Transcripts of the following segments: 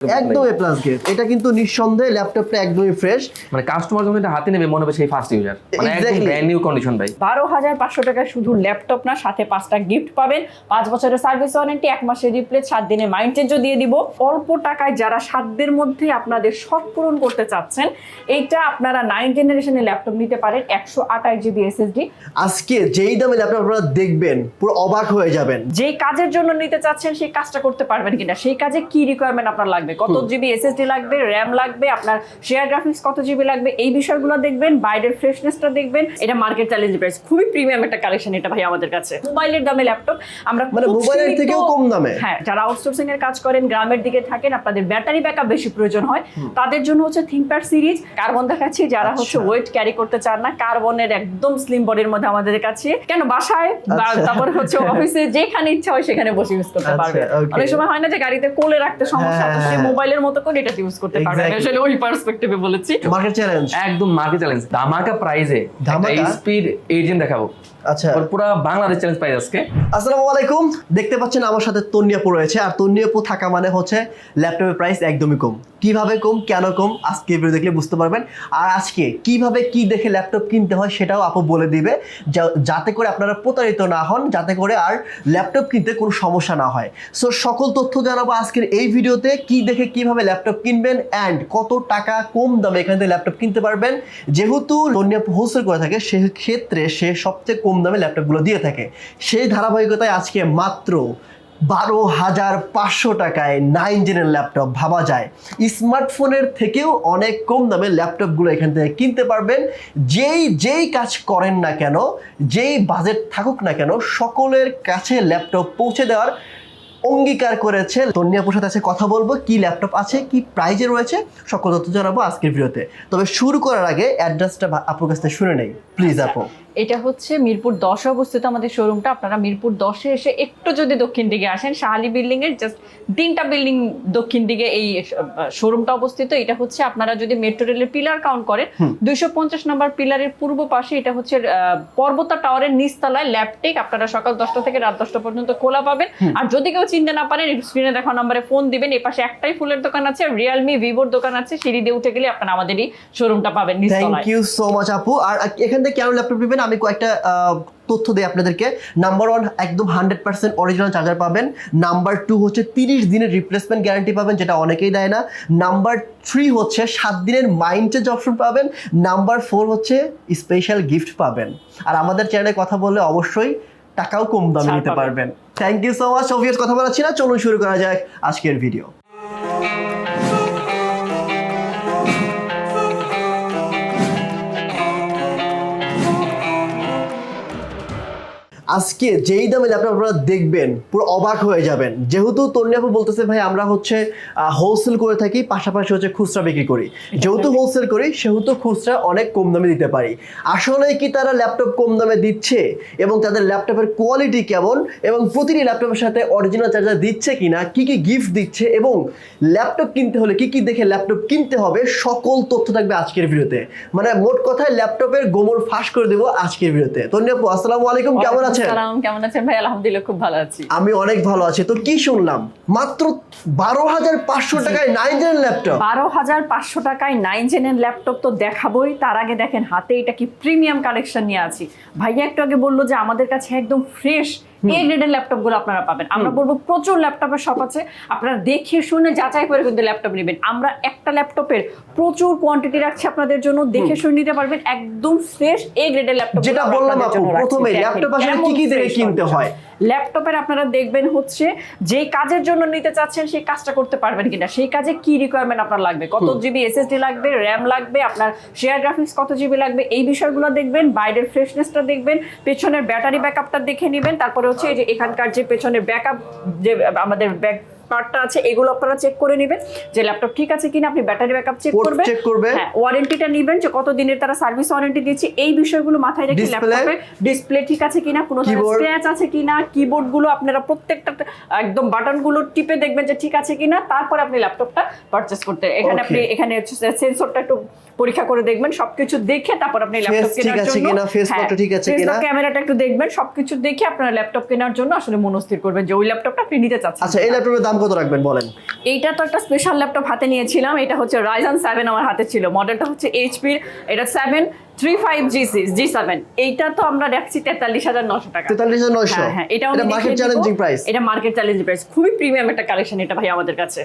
একদম এ plus gate এটা কিন্তু নিঃসন্দেহে ল্যাপটপটা একদমই ফ্রেশ মানে কাস্টমার যখন এটা হাতে নেবে মনে হবে সেই ফার্স্ট ইউজার মানে একদম ব্র্যান্ড নিউ কন্ডিশন ভাই। বারো হাজার পাঁচশো টাকায় শুধু ল্যাপটপ না সাথে পাঁচটা গিফট পাবেন। পাঁচ বছরের সার্ভিস ওয়ারেন্টি এক মাসের রিপ্লেস সাত দিনের মাইন্ড চেঞ্জও দিয়ে দিব। অল্প টাকায় যারা সাধ্যের মধ্যে আপনাদের শখ পূরণ করতে চাচ্ছেন এইটা আপনারা নাইন জেনারেশনের ল্যাপটপ নিতে পারেন একশো আঠাশ জিবি এসএসডি আজকে যেই দামে ল্যাপটপ আপনারা দেখবেন পুরো অবাক হয়ে যাবেন। যেই কাজের জন্য নিতে চাচ্ছেন সেই কাজটা করতে পারবেন কিনা সেই কাজে কি রিকোয়ারমেন্ট আপনার লাগবে? কত জিবি এসএসডি লাগবে র্যাম লাগবে আপনার শেয়ার গ্রাফিক্স কত জিবি লাগবে এই বিষয়গুলো দেখবেন বাইরের ফ্রেশনেসটা দেখবেন এটা মার্কেট চ্যালেঞ্জ প্রাইস খুবই প্রিমিয়াম একটা কালেকশন এটা ভাই আমাদের কাছে মোবাইলের দামে ল্যাপটপ আমরা মানে মোবাইলের থেকেও কম দামে? হ্যাঁ যারা আউটসোর্সিং এর কাজ করেন গ্রামের দিকে থাকেন আপনাদের ব্যাটারি ব্যাকআপ বেশি প্রয়োজন হয় তাদের জন্য হচ্ছে থিংকপ্যাড সিরিজ কার্বন দেখাচ্ছি যারা হচ্ছে আচ্ছা। ওয়েট ক্যারি করতে চান না কার্বনের একদম স্লিম বডির মধ্যে আমাদের কাছে কেন বাসায় আচ্ছা। তারপরে হচ্ছে অফিসে যেখানে ইচ্ছা হয় সেখানে বসে ইউজ করতে আচ্ছা, পারবে অনেক সময় হয় না যে গাড়িতে কোলে রাখতে সমস্যা। মোবাইলের মতো করে এটা ইউজ করতে পারবে। আসলে ওই পার্সপেক্টিভে বলেছি। মার্কেট চ্যালেঞ্জ একদম মার্কেট চ্যালেঞ্জ ধামাকা প্রাইজে ধামাকা? স্পিড এজেন্ট দেখাবো। আচ্ছা। ওর পুরো বাংলাদেশ চ্যালেঞ্জ প্রাইস আজকে। আসসালামু আলাইকুম। দেখতে পাচ্ছেন আমার সাথে তন্নিয়াপু রয়েছে আর তন্নিয়াপু থাকা মানে হচ্ছে ল্যাপটপের প্রাইস একদমই কম। কীভাবে কম কেন কম আজকে ভিডিও দেখলে বুঝতে পারবেন। আর আজকে কীভাবে কি দেখে ল্যাপটপ কিনতে হয় সেটাও আপু বলে দিবে যাতে করে আপনারা প্রতারিত না হন যাতে করে আর ল্যাপটপ কিনতে কোনো সমস্যা না হয়। সো সকল তথ্য জানাব আজকের এই ভিডিওতে কি দেখে কীভাবে ল্যাপটপ কিনবেন অ্যান্ড কত টাকা কম দামে এখান থেকে ল্যাপটপ কিনতে পারবেন। যেহেতু তন্নিয়াপু হোলসেল করে থাকে সেক্ষেত্রে সে সবচেয়ে কম দামে ল্যাপটপগুলো দিয়ে থাকে। সেই ধারাবাহিকতায় আজকে মাত্র বারো হাজার পাঁচশো টাকায় নাইন জেনের ল্যাপটপ ভাবা যায়। স্মার্টফোনের থেকেও অনেক কম দামে ল্যাপটপগুলো এখান থেকে কিনতে পারবেন। যেই যেই কাজ করেন না কেন যেই বাজেট থাকুক না কেন সকলের কাছে ল্যাপটপ পৌঁছে দেওয়ার অঙ্গীকার করেছে। তন্নিয়াপুর সাথে আছে কথা বলব কি ল্যাপটপ আছে কি প্রাইজে রয়েছে সকল তথ্য জানাব আজকের ভিডিওতে। তবে শুরু করার আগে অ্যাড্রেসটা আপুর কাছ থেকে শুনে নেই। প্লিজ আপু। এটা হচ্ছে মিরপুর দশে অবস্থিত আমাদের শোরুমটা আপনারা মিরপুর দশে এসে একটু যদি দক্ষিণ দিকে আসেন শাহালি বিল্ডিং এর জাস্ট তিনটা বিল্ডিং দক্ষিণ দিকে এই শোরুমটা অবস্থিত। এটা হচ্ছে আপনারা যদি মেট্রো রেলের পিলার কাউন্ট করেন দুইশো পঞ্চাশ নম্বর পিলারের পূর্ব পাশে এটা হচ্ছে পর্বতা টাওয়ারের নিচতলায় ল্যাপটেক আপনারা সকাল দশটা থেকে রাত দশটা পর্যন্ত খোলা পাবেন। আর যদি কেউ চিনতে না পারেন স্ক্রিনে দেখা নম্বরে ফোন দিবেন। এই পাশে একটাই ফুলের দোকান আছে রিয়েলমি ভিভোর দোকান আছে। সিঁড়ি দিয়ে উঠে গেলে আপনারা আমাদেরই শোরুমটা পাবেন থ্যাংক ইউ সো মাচ আপু। আর এখান থেকে কেন ল্যাপটপ নেবেন? আমি কয়েকটা তথ্য দিই আপনাদেরকে। নাম্বার ওয়ান একদম হান্ড্রেড পার্সেন্ট অরিজিনাল চার্জার পাবেন। নাম্বার টু হচ্ছে তিরিশ দিনের রিপ্লেসমেন্ট গ্যারান্টি পাবেন যেটা অনেকেই দেয় না। নাম্বার থ্রি হচ্ছে সাত দিনের মাইন্ড চেঞ্জ অপশন পাবেন। নাম্বার ফোর হচ্ছে স্পেশাল গিফট পাবেন। আর আমাদের চ্যানেলে কথা বললে অবশ্যই টাকাও কম দামে নিতে পারবেন। Thank you so much obvious কথা বলাচ্ছি না চলুন শুরু করা যাক আজকের ভিডিও আজকে যেই দামে ল্যাপটপ আপনারা দেখবেন পুরো অবাক হয়ে যাবেন। যেহেতু তন্নিয়াপু বলতেছে ভাই আমরা হচ্ছে হোলসেল করে থাকি পাশাপাশি হচ্ছে খুচরা বিক্রি করি। যেহেতু হোলসেল করি সেহেতু খুচরা অনেক কম দামে দিতে পারি। আসলে কি তারা ল্যাপটপ কম দামে দিচ্ছে এবং তাদের ল্যাপটপের কোয়ালিটি কেমন এবং প্রতিটি ল্যাপটপের সাথে অরিজিনাল চার্জার দিচ্ছে কিনা কি কি গিফট দিচ্ছে এবং ল্যাপটপ কিনতে হলে কি কি দেখে ল্যাপটপ কিনতে হবে সকল তথ্য থাকবে আজকের ভিডিওতে। মানে মোট কথায় ল্যাপটপের গোমর ফাঁস করে দেবো আজকের ভিডিওতে। তন্নিয়াপু আসসালামু আলাইকুম কেমন আছেন? সালাম কেমন আছেন ভাই? আলহামদুলিল্লাহ খুব ভালো আছি। আমি অনেক ভালো আছি। তো কি শুনলাম? মাত্র বারো হাজার পাঁচশো টাকায় নাইন জেন ল্যাপটপ বারো হাজার পাঁচশো টাকায় নাইন জেনের ল্যাপটপ তো দেখাবোই। তার আগে দেখেন হাতে এটা কি প্রিমিয়াম কালেকশন নিয়ে আছি। ভাইয়া একটু আগে বলল যে আমাদের কাছে একদম ফ্রেশ এ গ্রেডের ল্যাপটপগুলো আপনারা পাবেন। আমরা বলব প্রচুর ল্যাপটপের শপ আছে। আপনারা দেখে শুনে যাচাই করে কিন্তু ল্যাপটপ নেবেন। আমরা একটা ল্যাপটপের প্রচুর কোয়ান্টিটি রাখছি আপনাদের জন্য। দেখে শুনে নিতে পারবেন। একদম ফ্রেশ এ গ্রেডের ল্যাপটপ যেটা বললাম আপু প্রথমে ল্যাপটপ আসলে কি কি দেখে কিনতে হয়? ল্যাপটপের আপনারা দেখবেন হচ্ছে যেই কাজের জন্য নিতে চাচ্ছেন সেই কাজটা করতে পারবেন কিনা? সেই কাজে কি রিকোয়ারমেন্ট আপনার লাগবে? কত জিবি এসএসডি লাগবে র্যাম লাগবে আপনার শেয়ার গ্রাফিক্স কত জিবি লাগবে? এই বিষয়গুলো দেখবেন বাইরের ফ্রেশনেসটা দেখবেন পেছনের ব্যাটারি ব্যাকআপটা দেখে নেবেন তারপরে হচ্ছে এই যে এখানকার যে পেছনের ব্যাকআপ যে আমাদের ব্যাক পার্টটা আছে এগুলো আপনারা চেক করে নেবেন যে ল্যাপটপ ঠিক আছে কিনা আপনি ব্যাটারি ব্যাকআপ চেক করবেন check করবে। হ্যাঁ ওয়ারেন্টিটা নেবেন যে কত দিনের তারা সার্ভিস ওয়ারেন্টি দিচ্ছে এই বিষয়গুলো মাথায় রেখে ল্যাপটপে ডিসপ্লে ঠিক আছে কিনা কোনো? স্ক্র্যাচ আছে কিনা কিবোর্ডগুলো আপনারা প্রত্যেকটা একদম বাটনগুলো টিপে দেখবেন যে ঠিক আছে কিনা তারপর আপনি ল্যাপটপটা পারচেস করতে এখানে আপনি এখানে সেন্সরটা একটু পরীক্ষা করে দেখবেন সবকিছু দেখে তারপর আপনি ল্যাপটপ কেনার জন্য ঠিক আছে কিনা photo ঠিক আছে কিনা। ক্যামেরাটা একটু দেখবেন সবকিছু দেখে আপনারা ল্যাপটপ কেনার জন্য আসলে মনস্থির করবেন যে ওই ল্যাপটপটা আপনি নিতে চাচ্ছেন আচ্ছা এই ল্যাপটপের দাম কত রাখবেন বলেন এইটা তো একটা স্পেশাল ল্যাপটপ হাতে নিয়েছিলাম এটা হচ্ছে রাইজান সেভেন আমার হাতে ছিল মডেলটা হচ্ছে এইচপির এটা seven three five G six G seven এইটা তো আমরা রাখছি তেতাল্লিশ হাজার নশো টাকা। তেতাল্লিশ হাজার নয়শো। হ্যাঁ হ্যাঁ এটা মার্কেট চ্যালেঞ্জিং প্রাইস এটা মার্কেট চ্যালেঞ্জিং প্রাইস খুবই প্রিমিয়াম একটা কালেকশন এটা ভাই আমাদের কাছে।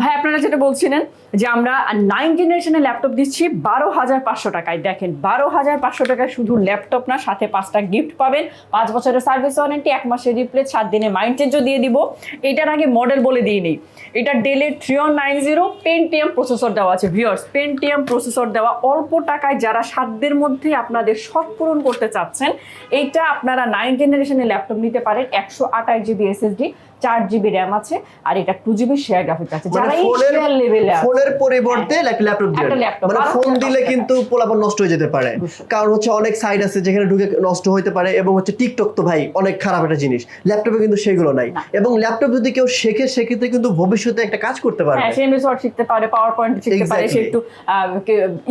ভাই আপনারা যেটা বলছিলেন যে আমরা নাইন জেনারেশনের ল্যাপটপ দিচ্ছি বারো হাজার পাঁচশো টাকায়। দেখেন বারো হাজার পাঁচশো টাকায় শুধু ল্যাপটপ না সাথে পাঁচটা গিফট পাবেন। পাঁচ বছরের সার্ভিস ওয়ারেন্টি এক মাসের রিপ্লেস সাত দিনের মাইন্ড চেঞ্জও দিয়ে দিব। এটার আগে মডেল বলে দিয়ে নেই এটা ডেলের three one nine zero Pentium processor দেওয়া আছে ভিওর্স পেন্টিএম প্রসেসর দেওয়া অল্প টাকায় যারা সাধ্যের মধ্যে আপনাদের শখ পূরণ করতে চাচ্ছেন, এইটা আপনারা নাইন জেনারেশনের ল্যাপটপ নিতে পারেন, একশো আটাইশ জিবি এসএসডি চার জিবি র্যাম আছে আর এটা টু জিবি শেয়ার গ্রাফিক্স আছে। মানে যারা শেয়ার লেভেলে ফোনের পরিবর্তে ল্যাপটপ laptop, মানে ফোন দিলে কিন্তু পোলাপন নষ্ট হয়ে যেতে পারে। কারণ হচ্ছে অনেক সাইট আছে যেখানে ঢুকে নষ্ট হতে পারে এবং হচ্ছে টিকটক তো ভাই অনেক খারাপ একটা জিনিস। ল্যাপটপে কিন্তু সেগুলো নাই। এবং ল্যাপটপ যদি কেউ শেখে সেক্ষেত্রে কিন্তু ভবিষ্যতে একটা কাজ করতে পারবে। হ্যাঁ সে এমএস ওয়ার্ড শিখতে পারে পাওয়ার পয়েন্ট শিখতে পারে সে একটু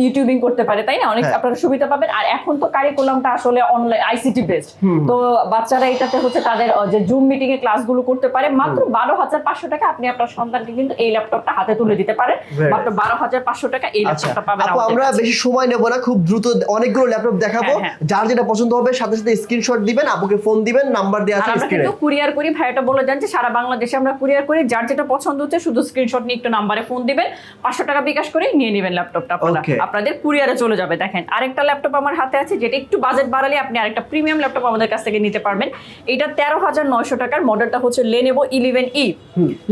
ইউটিউবিং করতে পারে তাই না? অনেক হ্যাঁ। আপনারা সুবিধা পাবেন। আর এখন তো কারিকুলামটা আসলে অনলাইন আইসিটি বেসড তো বাচ্চারা এটাতে হচ্ছে তাদের যে জুম মিটিং এ ক্লাসগুলো করতে পারে মাত্র বারো হাজার পাঁচশো টাকা আপনি আপনার সন্তানকে কিন্তু এই ল্যাপটপটা হাতে তুলে দিতে পারেন। মাত্র বারো হাজার পাঁচশো টাকা এই আচ্ছা ল্যাপটপটা পাবেন আমরা বেশি সময় নেব না খুব দ্রুত অনেকগুলো ল্যাপটপ দেখাবো। হ্যাঁ, হ্যাঁ। যার যেটা পছন্দ হবে সাথে সাথে স্ক্রিনশট দিবেন আপুকে ফোন দিবেন নাম্বার দেওয়া আছে আমরা স্ক্রিনে কিন্তু কুরিয়ার করি ভাইটা বলে দেন যে সারা বাংলাদেশে আমরা কুরিয়ার করি যার যেটা পছন্দ হচ্ছে শুধু স্ক্রিনশট নিয়ে একটু নাম্বারে ফোন দিবেন পাঁচশো টাকা বিকাশ করে নিয়ে নেবেন ল্যাপটপটা আপনারা. আপনাদের কুরিয়ারে চলে যাবে দেখেন। আরেকটা ল্যাপটপ আমার হাতে আছে যেটা একটু বাজেট বাড়ালে আপনি আরেকটা প্রিমিয়াম ল্যাপটপ আমাদের কাছ থেকে নিতে পারবেন। এটা তেরো হাজার নয়শো টাকার মডেলটা হচ্ছে লেনেভো ইলেভেন ই।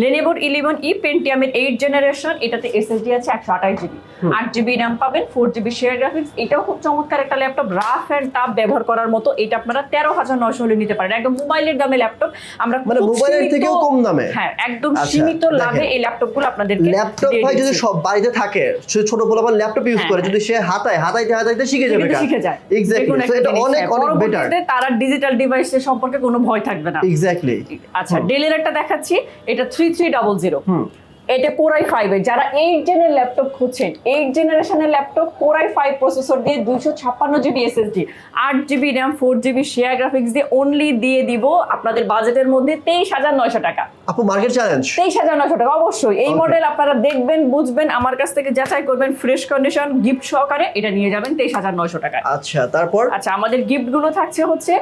লেনেভোর ইলেভেন ই পেন্টিয়ামের এইট জেনারেশন এটাতে এসএসডি আছে একশো আঠাশ জিবি আট জিবি র্যাম পাবেন ফোর জিবি শেয়ার গ্রাফিক্স এটাও খুব চমৎকার একটা ল্যাপটপ রাফ অ্যান্ড টাফ ব্যবহার করার মতো এটা আপনারা তেরো হাজার নয়শো হলে নিতে পারেন। একদম মোবাইলের দামে ল্যাপটপ আমরা মানে মোবাইলের থেকেও কম দামে? হ্যাঁ একদম আচ্ছা, সীমিত লাভে এই ল্যাপটপগুলো আপনাদেরকে ল্যাপটপ ভাই যদি সব বাড়িতে থাকে ছোট পোলাপান ল্যাপটপ ইউজ করে হ্যাঁ। যদি সে হাতায় হাতাইতে হাতাইতে শিখে যাবে শিখে যায়। এক্স্যাক্টলি এটা অনেক অনেক বেটার তারা ডিজিটাল ডিভাইসের সম্পর্কে কোনো ভয় থাকবে না। এক্স্যাক্টলি আচ্ছা ডেলের একটা দেখাচ্ছি এটা থ্রি থ্রি ডাবল জিরো এটা কোরাই ফাইভের যারা এইট জেনের ল্যাপটপ খুঁজছেন এইট জেনারেশনের laptop core i five processor দিয়ে দুইশো ছাপ্পান্ন জিবি এসএসডি আট GB RAM four GB share graphics দিয়ে অনলি দিয়ে দিব আপনাদের বাজেটের মধ্যে তেইশ হাজার নয়শো টাকা। আপু মার্কেট চ্যালেঞ্জ তেইশ হাজার নয়শো টাকা অবশ্যই। এই মডেল আপনারা দেখবেন বুঝবেন আমার কাছ থেকে যাচাই করবেন ফ্রেশ কন্ডিশন গিফট সহকারে এটা নিয়ে যাবেন তেইশ হাজার নয়শো টাকা আচ্ছা তারপর? আচ্ছা আমাদের গিফটগুলো থাকছে হচ্ছে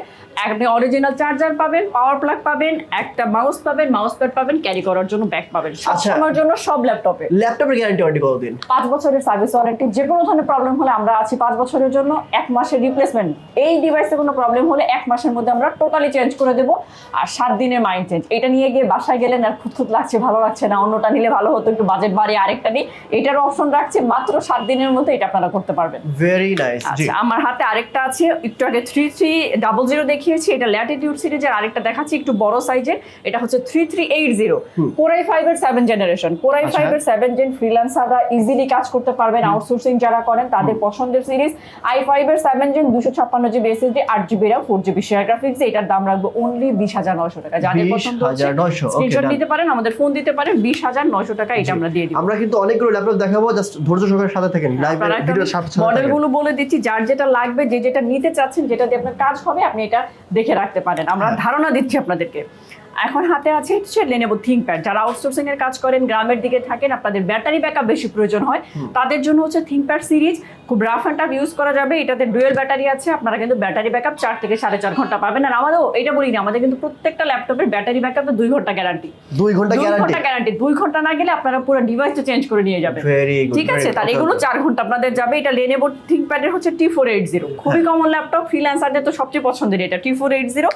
আপনি অরিজিনাল চার্জার পাবেন পাওয়ার প্লাগ পাবেন একটা মাউস পাবেন মাউস প্যাড পাবেন ক্যারি করার জন্য ব্যাগ পাবেন। সব জন্য সব ল্যাপটপে। ল্যাপটপের গ্যারান্টি ওয়ারেন্টি কতদিন? পাঁচ বছরের সার্ভিস ওয়ারেন্টি যে কোনো ধরনের প্রবলেম হলে আমরা আছি পাঁচ বছরের জন্য এক মাসের রিপ্লেসমেন্ট এই ডিভাইসে কোনো প্রবলেম হলে এক মাসের মধ্যে আমরা টোটালি চেঞ্জ করে দেবো। আর সাত দিনের মাইন্ড চেঞ্জ এটা নিয়ে গিয়ে বাসায় গেলেন আর খুঁতখুত লাগছে ভালো লাগছে না অন্যটা নিলে ভালো হতো একটু বাজেট বাড়ে আরেকটা নিই এটার অপশন রাখছে মাত্র সাত দিনের মধ্যে এটা আপনারা করতে পারবেন। ভেরি নাইস জি। আচ্ছা আমার হাতে আরেকটা আছে একটু আগে থ্রি থ্রি ডাবল জিরো দেখিয়েছি এটা ল্যাটিটিউড সিরিজের আরেকটা দেখাচ্ছি একটু বড় সাইজের এটা হচ্ছে three three eight zero core i five এর সেভেন জেনারেশন কোরাই আচ্ছা। ফাইভ এর সেভেন জেন ফ্রিল্যান্সাররা ইজিলি কাজ করতে পারবেন আউটসোর্সিং যারা করেন তাদের পছন্দের সিরিজ আই ফাইভ এর সেভেন জেন দুশো ছাপ্পান্ন জিবি এসএসডি আট GB RAM four GB share graphics এটার দাম রাখব অনলি বিশ হাজার নয়শো টাকা। যাদের পছন্দ হচ্ছে 20,900 okay, স্ক্রিনশট. নিতে পারেন আমাদের ফোন দিতে পারেন বিশ হাজার নয়শো টাকা এটা আমরা দিয়ে দিব। আমরা কিন্তু অনেকগুলো ল্যাপটপ দেখাবো জাস্ট ধৈর্য সহকারে সাথে থাকেন মডেলগুলো বলে দিচ্ছি যার যেটা লাগবে যে যেটা নিতে চাচ্ছেন যেটা দিয়ে আপনার কাজ হবে আপনি এটা দেখে রাখতে পারেন। আমরা হ্যাঁ। ধারণা দিচ্ছি আপনাদেরকে। এখন হাতে আছে হচ্ছে লেনেবো থিঙ্কপ্যাড যারা আউটসোর্সিং এর কাজ করেন গ্রামের দিকে থাকেন আপনাদের ব্যাটারি ব্যাকআপ বেশি প্রয়োজন হয়। তাদের জন্য হচ্ছে থিঙ্কপ্যাড সিরিজ খুব রাফ অ্যান্ড টাফ ইউজ করা যাবে। এটাতে ডুয়েল ব্যাটারি আছে আপনারা কিন্তু ব্যাটারি ব্যাকআপ চার থেকে সাড়ে চার ঘণ্টা পাবেন। আর আমাদের এটা বলি না আমাদের কিন্তু প্রত্যেকটা ল্যাপটপের ব্যাটারি ব্যাকআপে দুই ঘণ্টা গ্যারান্টি দুই ঘণ্টা ঘণ্টা গ্যারান্টি দুই ঘণ্টা না গেলে আপনারা পুরো ডিভাইসটা চেঞ্জ করে নিয়ে যাবেন। ঠিক আছে? তার এগুলো চার ঘণ্টা আপনাদের যাবে। এটা লেনেভো থিঙ্কপ্যাডের হচ্ছে টি ফোর এইট জিরো খুবই। কমন ল্যাপটপ ফ্রিল্যান্সারদের তো সবচেয়ে পছন্দের এটা T four eight zero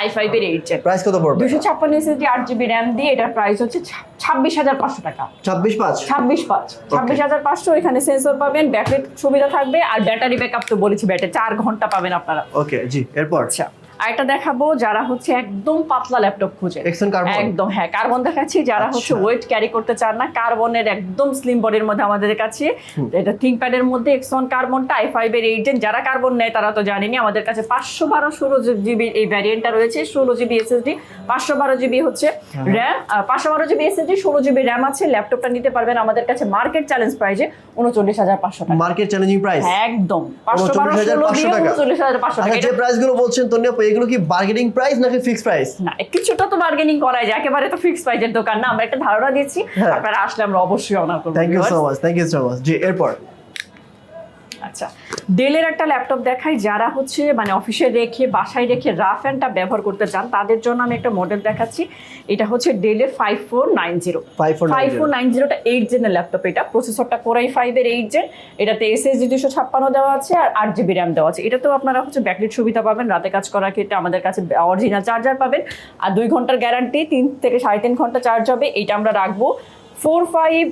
I five এর এইট জেন প্রাইস কত পড়বে? দুশো ছাপ্পান্ন এসএসডি আট জিবি র্যাম দিয়ে এটার প্রাইস হচ্ছে ছাব্বিশ হাজার পাঁচশো টাকা। ছাব্বিশ পাঁচ? ছাব্বিশ পাঁচ। ছাব্বিশ হাজার পাঁচশো এখানে সেন্সর পাবেন ব্যাটারি সুবিধা থাকবে আর ব্যাটারি ব্যাকআপ তো বলেছি ব্যাটারি চার ঘণ্টা পাবেন আপনারা। ওকে জি এরপর? আচ্ছা। আর এটা দেখাবো যারা হচ্ছে একদম পাতলা ল্যাপটপ খুঁজে একদম হ্যাঁ কার্বন দেখাচ্ছি যারা হচ্ছে আচ্ছা। ওয়েট ক্যারি করতে চান না কার্বনের একদম স্লিম বডির মধ্যে আমাদের কাছে। এটা থিঙ্কপ্যাডের মধ্যে এক্সন কার্বনটা আই ফাইভ এর এইটেন যারা কার্বন নেয় তারা তো জানেনি আমাদের কাছে পাঁচশো বারো ষোলো জিবি এই ভ্যারিয়েন্টটা রয়েছে ষোলো জিবি এসএসডি পাঁচশো বারো জিবি হচ্ছে র্যাম পাঁচশো বারো জিবি এসএসডি ষোলো জিবি র্যাম আছে ল্যাপটপটা নিতে পারবেন আমাদের কাছে মার্কেট চ্যালেঞ্জ প্রাইজে উনচল্লিশ হাজার পাঁচশো টাকা। মার্কেট চ্যালেঞ্জিং প্রাইস একদম পাঁচশো বারো ষোলো 39,500 দিয়ে উনচল্লিশ হাজার পাঁচশো টাকা। আচ্ছা যে এটা- প্রাইসগুলো বলছেন তন্নি আপু এগুলো কি বার্গেনিং প্রাইস নাকি ফিক্স প্রাইস না কিছুটা তো বার্গেনিং করাই যায় একেবারে তো ফিক্স প্রাইসের দোকান না আমরা একটা ধারণা দিয়েছি হ্যাঁ। আপনারা আসলে আমরা অবশ্যই অনার করব thank you. So much thank you so much জি এরপর আচ্ছা ডেলের একটা ল্যাপটপ দেখাই যারা হচ্ছে মানে অফিসে রেখে বাসায় রেখে রাফ অ্যান্ডটা ব্যবহার করতে চান তাদের জন্য আমি একটা মডেল দেখাচ্ছি। এটা হচ্ছে ডেলের five four nine zero 5490 five four nine জিরোটা eight জেনের ল্যাপটপ এটা। প্রসেসরটা কোরাই ফাইভের এইট জেন এটাতে এসএসডি দুশো ছাপ্পান্ন দেওয়া আছে আর আট জিবি র্যাম দেওয়া আছে। এটাতেও আপনারা হচ্ছে ব্যাকলিট সুবিধা পাবেন। রাতে কাজ করার ক্ষেত্রে আমাদের কাছে অরিজিনাল চার্জার পাবেন। আর দুই ঘণ্টার গ্যারান্টি তিন থেকে সাড়ে তিন ঘণ্টা চার্জ হবে। এইটা আমরা রাখব। ফোর ফাইভ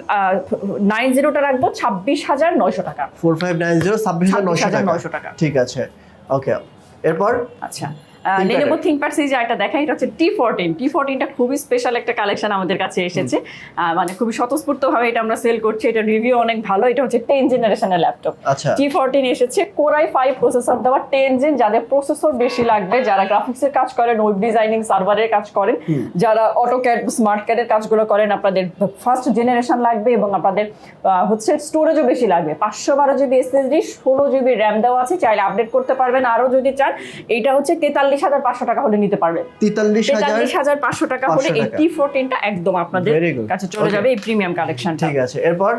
নাইন জিরোটা রাখব ছাব্বিশ হাজার নয়শো টাকা। ফোর ফাইভ নাইন জিরো ছাব্বিশ হাজার নয়শো টাকা। 26,900 টাকা। ঠিক আছে। ওকে। এরপর? আচ্ছা। লেনোভো এর। থিঙ্কপ্যাড সিরিজ একটা দেখা এটা হচ্ছে টি ফোরটিন টি ফোরটিনটা খুবই স্পেশাল একটা কালেকশন আমাদের কাছে এসেছে। মানে খুবই স্বতঃস্ফূর্তভাবে এটা আমরা সেল করছি এটা রিভিউ অনেক ভালো এটা হচ্ছে টেন জেনারেশনের ল্যাপটপ টি ফোরটিন এসেছে কোরাই ফাইভ প্রসেসর দেওয়া টেন জেন যাদের প্রসেসর বেশি লাগবে যারা গ্রাফিক্সের কাজ করেন ওয়েব ডিজাইনিং সার্ভারের কাজ করেন যারা অটো ক্যাড স্মার্ট ক্যাডের কাজগুলো করেন আপনাদের ফার্স্ট জেনারেশন লাগবে এবং আপনাদের হচ্ছে স্টোরেজও বেশি লাগবে। পাঁচশো বারো জিবি এসএসডি ষোলো জিবি র্যাম দেওয়া আছে চাইলে আপডেট করতে পারবেন। আরও যদি চান এটা হচ্ছে তেতাল্লিশ হাজার পাঁচশো টাকা হলে নিতে পারবেন তেতাল্লিশ হাজার তেতাল্লিশ হাজার পাঁচশো টাকা হলে 500 এই টি ফোরটিনটা একদম আপনাদের কাছে চলে যাবে এই প্রিমিয়াম কালেকশনটা ঠিক আছে এরপর?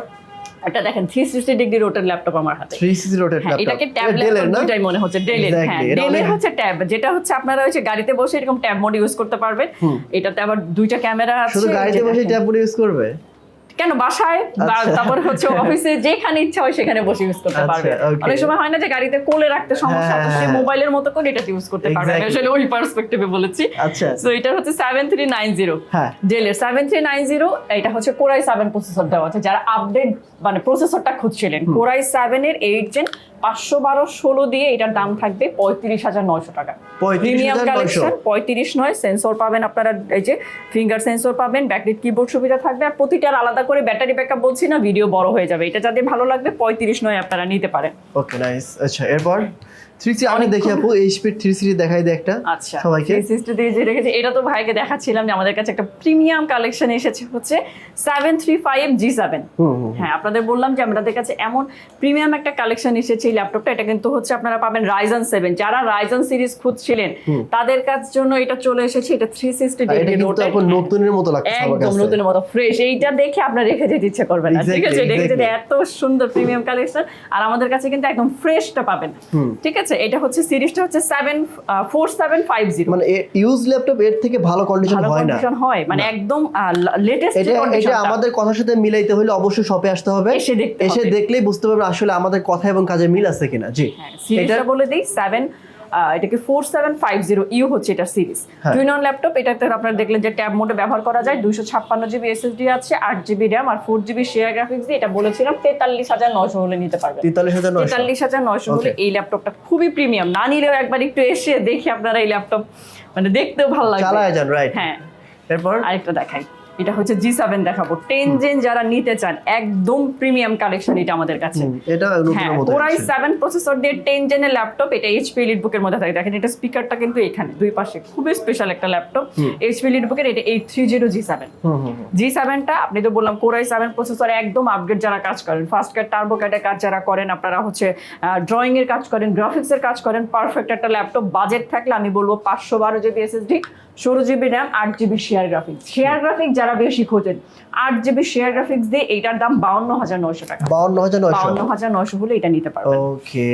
এটা দেখেন থ্রি সিক্সটি ডিগ্রি রোটের ল্যাপটপ আমার হাতে। থ্রি রোটেড হ্যাঁ এটাকে ট্যাব ডেলের মনে হচ্ছে ডেলের হ্যাঁ ডেলের হচ্ছে ট্যাব যেটা হচ্ছে আপনারা হচ্ছে গাড়িতে বসে এরকম ট্যাব মোড ইউজ করতে পারবেন। এটাতে আবার দুইটা ক্যামেরা আছে শুধু গাড়িতে বসে ট্যাব ইউজ করবে? কেন বাসায়? আচ্ছা। তারপর হচ্ছে অফিসে যেখানে ইচ্ছা হয় সেখানে বসে ইউজ করতে আচ্ছা, পারবে অনেক সময় হয় না যে গাড়িতে কোলে রাখতে সমস্যা তো হ্যাঁ, সে হ্যাঁ। মোবাইলের মতো করে এটা ইউজ করতে পারবে আসলে ওই পার্সপেক্টিভে বলেছি। আচ্ছা। সো এটা হচ্ছে সেভেন থ্রি নাইন জিরো হ্যাঁ। ডেলের সেভেন থ্রি নাইন জিরো এটা হচ্ছে কোরাই 7 প্রসেসর দেওয়া আছে যারা আপডেট মানে প্রসেসরটা খুঁজছিলেন। কোরাই সেভেনের এইট জেন পাঁচশো বারো ষোলো দিয়ে এটার দাম থাকবে পঁয়ত্রিশ হাজার নয়শো টাকা। 35,900 প্রিমিয়াম কালেকশন পঁয়ত্রিশ নয় সেন্সর পাবেন আপনারা এই যে ফিঙ্গার সেন্সর পাবেন ব্যাকলিট কিবোর্ড সুবিধা থাকবে আর প্রতিটার আলাদা করে ব্যাটারি ব্যাকআপ বলছি না ভিডিও বড় হয়ে যাবে। এটা যাদের ভালো লাগবে পঁয়ত্রিশ নয় আপনারা নিতে পারেন। ওকে নাইস আচ্ছা এরপর? থ্রি সি আমি দেখি আপু এইচপি থ্রি সিরি দেখাই দিই একটা আচ্ছা সবাইকে। সিক্সটি দিয়ে যে রেখেছে এটা তো ভাইকে দেখাচ্ছিলাম যে আমাদের কাছে একটা প্রিমিয়াম কালেকশন এসেছে হচ্ছে seven three five G seven হুম হুম হ্যাঁ আপনাদের বললাম যে আমাদের কাছে এমন প্রিমিয়াম একটা কালেকশন এসেছে এই ল্যাপটপটা এটা কিন্তু হচ্ছে আপনারা পাবেন রাইজন সেভেন যারা রাইজন সিরিজ খুঁজছিলেন তাদের কাছ জন্য এটা চলে এসেছে এটা থ্রি সিক্সটি ডিগ্রি নতুনের মতো লাগছে একদম নতুনের মতো ফ্রেশ এইটা দেখে আপনার রেখে যেতে ইচ্ছে করবে না ঠিক আছে? দেখে যেতে এত সুন্দর প্রিমিয়াম কালেকশন আর আমাদের কাছে কিন্তু একদম ফ্রেশটা পাবেন। ঠিক আছে? এটা হচ্ছে সিরিজটা হচ্ছে seven four seven five zero মানে ইউজ ল্যাপটপ এর থেকে ভালো কন্ডিশন হয় না। কন্ডিশন হয় মানে একদম লেটেস্ট এটা এটা আমাদের কথার সাথে মিলাইতে হলে অবশ্যই শপে আসতে হবে। এসে দেখতে এসে দেখলেই বুঝতে পারবে আসলে আমাদের কথা এবং কাজে মিল আছে কিনা। জি। এটা সিরিজটা বলে দেই সেভেন এটাকে four seven five zero U হচ্ছে এটা সিরিজ। টুইন অন ল্যাপটপ এটাতে আপনারা দেখলেন যে ট্যাব মোডে ব্যবহার করা যায়। দুশো ছাপ্পান্ন জিবি এসএসডি আছে আট জিবি র্যাম আর ফোর জিবি শেয়ার গ্রাফিক্স দিয়ে এটা বলেছিলাম তেতাল্লিশ হাজার নশো হলে নিতে পারবেন। তেতাল্লিশ হাজার নয়শো। তেতাল্লিশ হাজার নয়শো হলে এই ল্যাপটপটা খুবই প্রিমিয়াম না নিলেও একবার একটু এসে দেখি আপনারা এই ল্যাপটপ মানে দেখতেও ভালো লাগবে। চালায় যান রাইট হ্যাঁ। এরপর? আরেকটা দেখাই। এটা হচ্ছে জি সেভেন দেখাবো। টেন জেন যারা নিতে চান একদম প্রিমিয়াম কালেকশন এটা আমাদের কাছে। এটা আসছে। সেভেন প্রসেসর দিয়ে টেন জেনের ল্যাপটপ এটা এইচপি লিটবুকের মধ্যে থাকে। দেখেন এটা স্পিকারটা কিন্তু এখানে দুই পাশে। খুবই স্পেশাল একটা ল্যাপটপ এইচপি লিটবুকের এটা eight three zero G seven. G সেভেনটা আপনি তো বললাম কোরাই সেভেন প্রসেসর একদম আপগ্রেড যারা কাজ করেন। ফার্স্ট ক্যাট টার্বো ক্যাটের কাজ যারা করেন আপনারা হচ্ছে ড্রয়িং এর কাজ করেন গ্রাফিক্স এর কাজ করেন পারফেক্ট একটা ল্যাপটপ বাজেট থাকলে আমি বলব পাঁচশো বারো জিবি এসএসডি ষোলো জিবি র্যাম আট GB share graphics share graphics যারা বেশি খোঁজেন আট জিবি শেয়ার গ্রাফিক্স দিয়ে এইটার দাম বাউন্ন হাজার নয়শো টাকা। বাউন্ন হাজার নয়শো। বাউন্ন হাজার নয়শো হলে এটা নিতে পারবেন। ওকে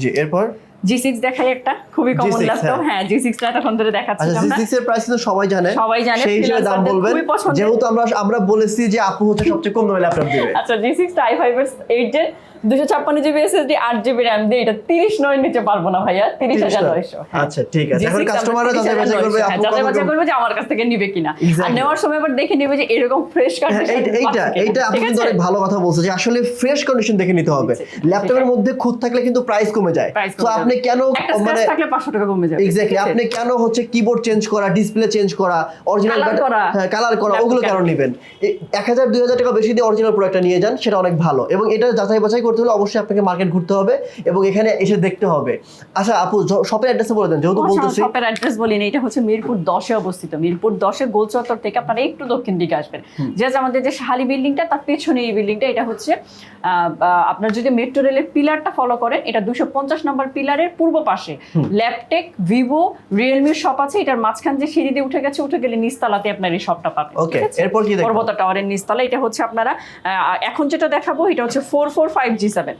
জি এরপর? জি সিক্স দেখাই একটা খুবই কমন G6 ল্যাপটপ হ্যাঁ। হ্যাঁ জি সিক্সটা এতক্ষণ ধরে আচ্ছা দেখাচ্ছিলাম জি সিক্স এর প্রাইস কিন্তু সবাই জানে। সবাই জানে, সেই হিসেবে দাম বলবেন। যেহেতু আমরা আমরা বলেছি যে আপু হচ্ছে সবচেয়ে কম দামে ল্যাপটপ দিবে। আচ্ছা জি সিক্স আই ফাইভ এর এইট জেন দুশো ছাপ্পান্ন জিবি এসএসডি আট জিবি র্যাম দিয়ে এটা তিরিশ নয় নিতে পারব না ভাইয়া তিরিশ হাজার নয়শো। আচ্ছা ঠিক আছে। এখন কাস্টমাররা যাচাই বাছাই করবে হ্যাঁ, যাচাই বাছাই করবে যে আমার কাছ থেকে নিবে কিনা। আর নেওয়ার সময় আবার দেখে নিবে যে এরকম ফ্রেশ হ্যাঁ, কন্ডিশন এইটা- এইটা আপনি কিন্তু অনেক ভালো কথা বলছো যে আসলে ফ্রেশ কন্ডিশন দেখে নিতে হবে। ল্যাপটপের মধ্যে থাকলে কিন্তু প্রাইস কমে যায়। তো আপনি কেন মানে থাকলে পাঁচশো টাকা কমে যাবে। এক্স্যাক্টলি আপনি কেন হচ্ছে কিবোর্ড চেঞ্জ করা ডিসপ্লে চেঞ্জ করা অরিজিনাল হ্যাঁ কালার করা ওগুলো কেন নেবেন? এক হাজার দুই হাজার টাকা বেশি দিয়ে অরিজিনাল প্রোডাক্টটা নিয়ে যান সেটা অনেক ভালো। এবং এটা যাচাই বাছাই করতে হলে অবশ্যই আপনাকে মার্কেট ঘুরতে হবে এবং এখানে এসে দেখতে হবে। আচ্ছা আপু শপের অ্যাড্রেসে বলে দেন যেহেতু বলতেছি। শপের অ্যাড্রেস বলিনি এটা হচ্ছে মিরপুর দশে অবস্থিত। মিরপুর দশে গোল চত্বর থেকে আপনারা একটু দক্ষিণ দিকে আসবেন। যে আমাদের যে শাহালি বিল্ডিংটা তার পেছনে এই বিল্ডিংটা এটা হচ্ছে আপনার যদি মেট্রো রেলের পিলারটা ফলো করেন এটা দুশো পঞ্চাশ নম্বর পিলারের পূর্ব পাশে। ল্যাপটেক ভিভো রিয়েলমির শপ আছে এটার মাঝখান যে সিঁড়ি দিয়ে উঠে গেছে উঠে গেলে নিচতলাতে আপনার এই শপটা পাবেন এরপর কি দেখব? পর্বত টাওয়ারের নিচতলা এটা হচ্ছে আপনারা এখন যেটা দেখাবো এটা হচ্ছে four four five G seven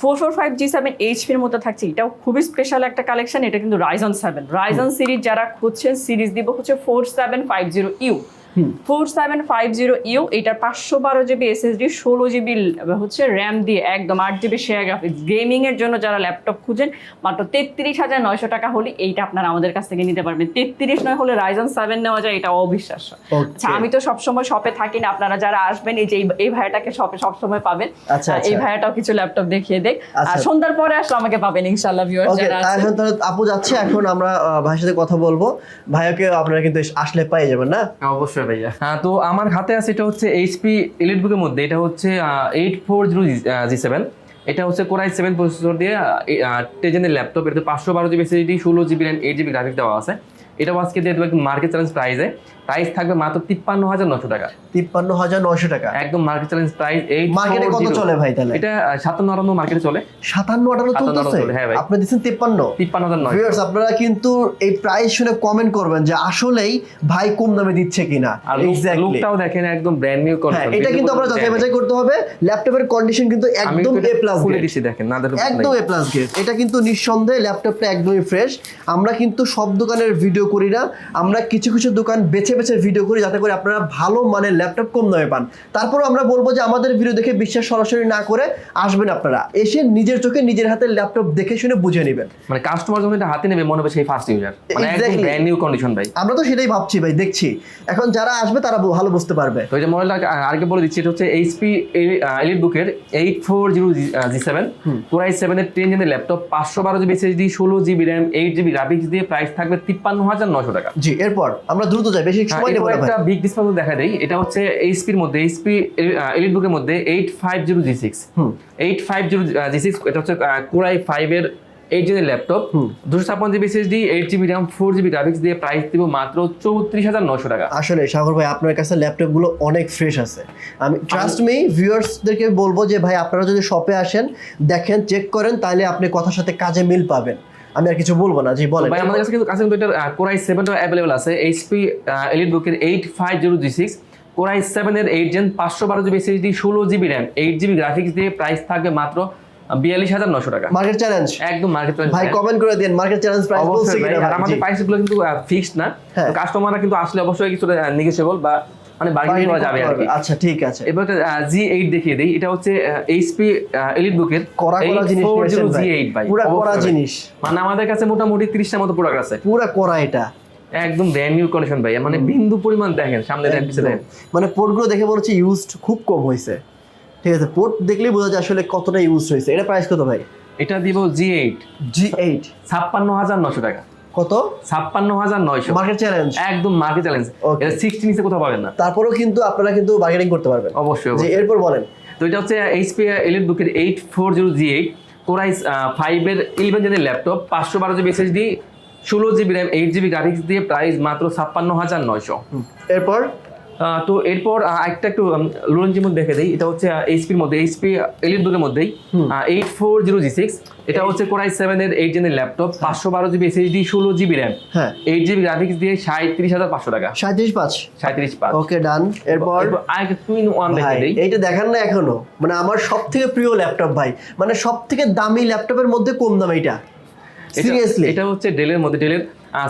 four four five G seven এইচপির মধ্যে থাকছে। এটাও খুবই স্পেশাল একটা কালেকশন এটা কিন্তু রাইজন সেভেন রাইজন সিরিজ যারা খুঁজছেন সিরিজ দিব হচ্ছে four seven five zero U four seven five zero U এটার পাঁচশো বারো জিবি এসএসডি ষোলো জিবি হচ্ছে র্যাম দিয়ে একদম আট জিবি শেয়ার গ্রাফিক্স গেমিং এর জন্য যারা ল্যাপটপ খুঁজেন মাত্র তেত্রিশ হাজার নয়শো টাকা হলে এইটা আপনারা আমাদের কাছ থেকে নিতে পারবেন। তেত্রিশ নয় হলে রাইজন সেভেন নেওয়া যায় এটা অবিশ্বাস্য। আচ্ছা আমি তো সবসময় শপে থাকি না আপনারা যারা আসবেন এই যে এই- ভাইয়াটাকে শপে সবসময় পাবেন। আচ্ছা, এই আচ্ছা। ভাইয়াটাও কিছু ল্যাপটপ দেখিয়ে দেখ। আচ্ছা। আর সন্ধ্যার পরে আসলে আমাকে পাবেন ইনশাল্লাহ ভিউয়ার যারা আছে এখন তাহলে আপু যাচ্ছে এখন আমরা ভাইয়ের সাথে কথা বলব। ভাইয়াকে আপনারা কিন্তু আসলে পাই যাবেন না? অবশ্যই। ভাইয়া। হ্যাঁ তো আমার হাতে আছে এটা হচ্ছে এইচপি এলিট বুকের মধ্যে। এটা হচ্ছে eight four zero G seven এটা হচ্ছে কোরাই সেভেন প্রসেসর দিয়ে টেজেনের ল্যাপটপ এটাতে পাঁচশো বারো জিবি এসএসডি ষোলো জিবি এইট জিবি গ্রাফিক্স দেওয়া আছে। এটা আজকে দিয়ে দেবো মার্কেট চ্যালেঞ্জ প্রাইসে প্রাইস থাকবে মাত্র তিপ্পান্ন হাজার নশো টাকা। তিপ্পান্ন হাজার নয়শো টাকা। একদম মার্কেট চ্যালেঞ্জ প্রাইস এইট মার্কেটে কত চলে ভাই তাহলে? এটা সাতান্ন আটান্ন মার্কেটে চলে। সাতান্ন আটান্ন চলে, হ্যাঁ ভাই। আপনি দিচ্ছেন তিপ্পান্ন। তিপ্পান্ন হাজার নয় ভিউয়ার্স আপনারা কিন্তু এই প্রাইস শুনে কমেন্ট করবেন যে আসলেই ভাই কম দামে দিচ্ছে কিনা। লুকটাও দেখেন একদম ব্র্যান্ড নিউ হ্যাঁ এটা কিন্তু আমরা যাচাই বাছাই করতে হবে। ল্যাপটপের কন্ডিশন কিন্তু একদম এ প্লাস খুলে দিচ্ছি দেখেন না একদম এ প্লাস গ্রেড এটা কিন্তু নিঃসন্দেহে ল্যাপটপটা একদমই ফ্রেশ আমরা কিন্তু সব দোকানের ভিডিও করি না। আমরা কিছু কিছু দোকান বেছে বেছে ভিডিও করি যাতে করে আপনারা ভালো মানের ল্যাপটপ কম দামে পান। তারপরও আমরা বলব যে আমাদের ভিডিও দেখে বিশ্বাস সরাসরি না করে আসবেন আপনারা। এসে নিজের চোখে নিজের হাতে ল্যাপটপ দেখে শুনে বুঝে নেবেন। মানে কাস্টমার যখন এটা হাতে নেবে মনে হবে সেই ফার্স্ট ইউজার মানে একদম ব্র্যান্ড নিউ কন্ডিশন ভাই। আমরা তো সেটাই ভাবছি ভাই দেখছি। এখন যারা আসবে তারা ভালো বুঝতে পারবে। তো এটা মডেলটা আরেকটা বলে দিচ্ছি এটা হচ্ছে এইচপি এলিট বুকের eight four zero G seven core i সেভেনের টেন জেনের ল্যাপটপ পাঁচশো বারো জিবি এসএসডি ষোলো GB RAM eight GB graphics দিয়ে প্রাইস থাকবে তিপ্পান্ন হাজার নশো টাকা। জি এরপর আমরা দ্রুত যাই বেশি সময় নেব এরপর না ভাই একটা বিগ ডিসপ্লে দেখা দেয়। এটা হচ্ছে এইচপির মধ্যে এইচপি এলিট বুকের মধ্যে এইট হুম। এটা হচ্ছে কোরাই ল্যাপটপ দুশো ছাপ্পান্ন GB SSD eight GB RAM four GB graphics দিয়ে প্রাইস দিব মাত্র চৌত্রিশ হাজার নশো টাকা। আসলে সাগর ভাই আপনার কাছে ল্যাপটপগুলো অনেক ফ্রেশ আছে। আমি ট্রাস্ট মি ভিউয়ার্সদেরকে বলব যে ভাই আপনারা যদি শপে আসেন দেখেন চেক করেন তাহলে আপনি কথার সাথে কাজে মিল পাবেন। আমি আর কিছু বলব না জি বলেন। ভাই আমাদের কাছে কিন্তু কাছে কিন্তু এটা কোরাই সেভেনটা অ্যাভেলেবল আছে। এইচপি এলিট বুকের eight five zero G six core i সেভেনের এইট জেন পাঁচশো বারো জিবি এসএসডি ষোলো GB RAM eight GB graphics দিয়ে প্রাইস থাকবে মাত্র বিয়াল্লিশ হাজার নশো টাকা। মার্কেট চ্যালেঞ্জ একদম মার্কেট চ্যালেঞ্জ ভাই কমেন্ট করে দিন মার্কেট চ্যালেঞ্জ প্রাইস বলছি কিনা আমাদের জি। প্রাইসগুলো কিন্তু ফিক্সড না। হ্যাঁ। কাস্টমাররা কিন্তু আসলে অবশ্যই কিছু নেগোসিয়েবল বা মানে বার্গেনিং করা যাবে আর কি আচ্ছা ঠিক আছে। এবার জি এইট দেখিয়ে দিই। এটা হচ্ছে এইচপি এলিট বুকের কড়া কড়া জিনিস জি এইট ভাই। পুরা ভাই। জিনিস। মানে আমাদের কাছে মোটামুটি তিরিশটার মতো প্রোডাক্ট আছে। পুরা করা এটা। একদম ব্র্যান্ড নিউ কন্ডিশন ভাই মানে বিন্দু পরিমাণ দেখেন সামনে দেখেন পিছনে দেখেন। মানে পোর্টগুলো দেখে মনে হচ্ছে ইউজড খুব কম হয়েছে। ঠিক আছে পোর্ট দেখলেই বোঝা যায় আসলে কতটা ইউজ হয়েছে। এটা প্রাইস কত ভাই? এটা দিব জি এইট জি এইট ছাপ্পান্ন হাজার নশো টাকা। কত? ছাপ্পান্ন হাজার নয়শো। মার্কেট চ্যালেঞ্জ একদম মার্কেট চ্যালেঞ্জ. এটা সিক্সটি নিচে কোথাও পাবেন না। তারপরেও কিন্তু আপনারা কিন্তু বার্গেনিং করতে পারবেন। অবশ্যই যে এরপর বলেন। তো এটা হচ্ছে এইচপি এলিট বুকের eight four zero G eight core i ফাইভের ইলেভেন জেনের ল্যাপটপ পাঁচশো বারো জিবি এসএসডি ষোলো GB RAM eight GB graphics দিয়ে প্রাইস মাত্র ছাপ্পান্ন হাজার নয়শো। এরপর? তো এরপর একটা একটু লোরেঞ্জের মধ্যে দেখে দিই। এটা হচ্ছে এইচপির মধ্যে এইচপি এলিট বুকের মধ্যেই। Eight four zero G six এটা হচ্ছে কোরাই সেভেন এর এইট জেনের ল্যাপটপ পাঁচশো বারো জিবি এসএসডি ষোলো জিবি র্যাম হ্যাঁ। এইট জিবি গ্রাফিক্স দিয়ে সাঁত্রিশ হাজার পাঁচশো টাকা। সাঁত্রিশ পাঁচ। সাঁত্রিশ পাঁচ। ওকে ডান। এরপর? আরেকটা টুইন ওয়ান দেখে দিই। এইটা দেখান না এখনও। মানে আমার সব থেকে প্রিয় ল্যাপটপ ভাই। মানে সব থেকে দামি ল্যাপটপের মধ্যে কম দাম এইটা। সিরিয়াসলি এটা হচ্ছে ডেলের মধ্যে ডেলের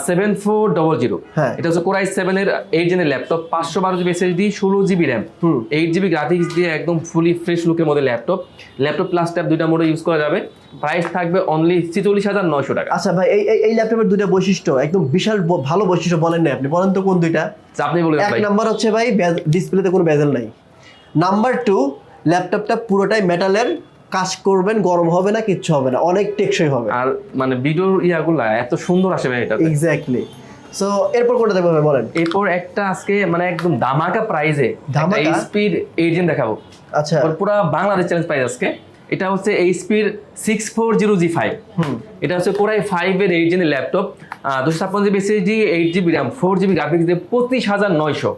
সেভেন ফোর ডবল জিরো হ্যাঁ। এটা হচ্ছে কোরাই সেভেনের এইট জেনের ল্যাপটপ পাঁচশো বারো জিবি এসএসডি ষোলো GB RAM eight GB graphics দিয়ে একদম ফুলি ফ্রেশ লুকের মধ্যে ল্যাপটপ ল্যাপটপ প্লাস ট্যাব দুইটা মোডে ইউজ করা যাবে। প্রাইস থাকবে অনলি ছিচল্লিশ হাজার নয়শো টাকা। আচ্ছা ভাই এই এই- ল্যাপটপের দুইটা বৈশিষ্ট্য একদম বিশাল ভালো বৈশিষ্ট্য বলেন না আপনি। বলেন তো কোন দুইটা? আচ্ছা, আপনি বলে দেন এক নাম্বার হচ্ছে ভাই ডিসপ্লেতে কোনো বেজেল নাই। নাম্বার টু ল্যাপটপটা পুরোটাই মেটালের কাজ করবেন গরম হবে না কিচ্ছু হবে না। অনেক টেকসই হবে। আর মানে ভিডিওর ইয়াগুলা এত সুন্দর আসে ভাই এটা এক্স্যাক্টলি সো এরপর কোনটা দেখব বলেন। এরপর একটা আজকে মানে একদম ধামাকা প্রাইজে ধামাকা? এইচপির এজেন্ট দেখাবো। আচ্ছা। পুরো বাংলাদেশ চ্যালেঞ্জ প্রাইস আজকে। এটা হচ্ছে এইচপির six four zero G five এটা হচ্ছে কোরাই ফাইভ এর এইট জিবি ল্যাপটপ দুশো ছাপ্পান্ন GB SSD eight GB RAM four GB graphics দিয়ে পঁচিশ হাজার নয়শো।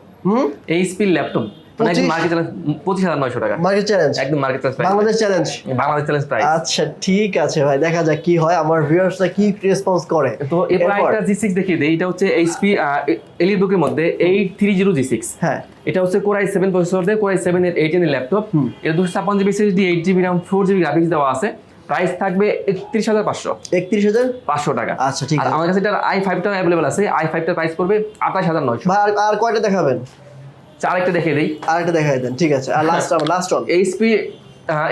এইচপির ল্যাপটপ মানে একদম 25? মার্কেট চ্যালেঞ্জ পঁচিশ হাজার নয়শো টাকা। মার্কেট চ্যালেঞ্জ একদম market price Bangladesh challenge Bangladesh challenge price আচ্ছা ঠিক আছে ভাই দেখা যাক কি হয়। আমার ভিউয়ার্সরা কি রেসপন্স করে? তো? একটা জি সিক্স দেখিয়ে দেয় এটা হচ্ছে এইচপি এলিট বুকের মধ্যে eight three zero G six হ্যাঁ। এটা হচ্ছে কোরাই সেভেন প্রসেসর দিয়ে কোরাই সেভেন এর এইট এর ল্যাপটপ এটা দুশো ছাপ্পান্ন GB SSD eight GB RAM four GB graphics দেওয়া আছে। প্রাইস থাকবে একত্রিশ হাজার পাঁচশো। একত্রিশ হাজার? পাঁচশো টাকা। আচ্ছা, ঠিক আছে। আমার কাছে এটা আই ফাইভটা অ্যাভেলেবল আছে। আই ফাইভটার প্রাইস পড়বে আঠাশ হাজার নয়শো। আর কয়টা দেখাবেন? আরেকটা দেখে দিই। আরেকটা দেখাই দেন ঠিক আছে। আর লাস্ট লাস্ট অন এইচপি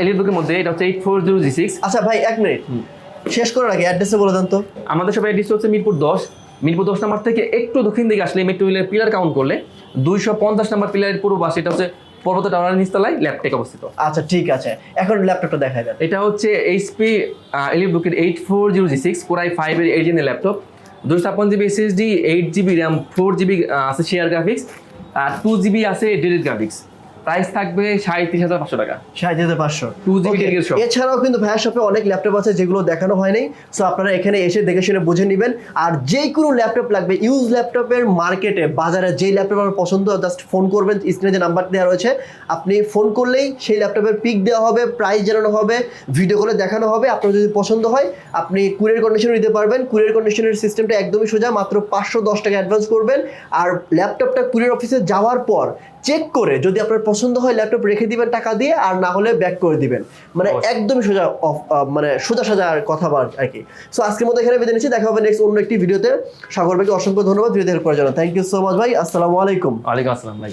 এলিটবুকের মধ্যে এটা হচ্ছে eight four zero G six আচ্ছা ভাই এক মিনিট। শেষ করার আগে অ্যাড্রেসে বলে দেন তো। আমাদের সবাই অ্যাড্রেস হচ্ছে মিরপুর দশ। মিরপুর দশ নাম্বার থেকে একটু দক্ষিণ দিকে আসলে মেট্রো রেলের পিলার কাউন্ট করলে দুইশো পঞ্চাশ নাম্বার পিলারের পূর্ব পাশে এটা হচ্ছে পর্বত টাওয়ারের নিচতলায় ল্যাপটেক অবস্থিত। আচ্ছা ঠিক আছে। এখন ল্যাপটপটা দেখাই দেন। এটা হচ্ছে এইচপি বুকের eight four zero G six core i five এর এইট জেনের ল্যাপটপ দুশো ছাপ্পান্ন GB SSD eight GB RAM four GB আছে শেয়ার গ্রাফিক্স আর টু জিবি আছে ডেলিট গ্রাফিক্স প্রাইস থাকবে সাঁত্রিশ হাজার পাঁচশো টাকা। ষাট হাজার পাঁচশো। 2GB Okay, dedicated shop। এছাড়াও কিন্তু ভাইয়ের শপে অনেক ল্যাপটপ আছে যেগুলো দেখানো হয়নি সো আপনারা এখানে এসে দেখে শুনে বুঝে নেবেন। আর যে কোনো ল্যাপটপ লাগবে ইউজ ল্যাপটপের মার্কেটে বাজারে যেই ল্যাপটপ আপনার পছন্দ জাস্ট ফোন করবেন স্ক্রিনে যে নাম্বার দেওয়া রয়েছে। আপনি ফোন করলেই সেই ল্যাপটপের পিক দেওয়া হবে প্রাইস জানানো হবে ভিডিও করে দেখানো হবে। আপনার যদি পছন্দ হয় আপনি কুরিয়ার কন্ডিশনে নিতে পারবেন। কুরিয়ার কন্ডিশনের সিস্টেমটা একদমই সোজা মাত্র পাঁচশো দশ টাকা অ্যাডভান্স করবেন। আর ল্যাপটপটা কুরিয়ার অফিসে যাওয়ার পর চেক করে যদি আপনার পছন্দ হয় ল্যাপটপ রেখে দিবেন টাকা দিয়ে আর না হলে ব্যাক করে দিবেন। মানে। একদমই সোজা মানে সোজা সোজা আর কথা বার আর কি। সো আজকের মতো এখানে বেঁধে নিচ্ছি। দেখা হবে নেক্সট অন্য একটি ভিডিওতে সাগর ভাইকে অসংখ্য ধন্যবাদ। ভিডিও দেখার পর জন্য থ্যাংক ইউ সো মাচ ভাই। আসসালামু আলাইকুম। ওয়ালাইকুম আসসালাম ভাই।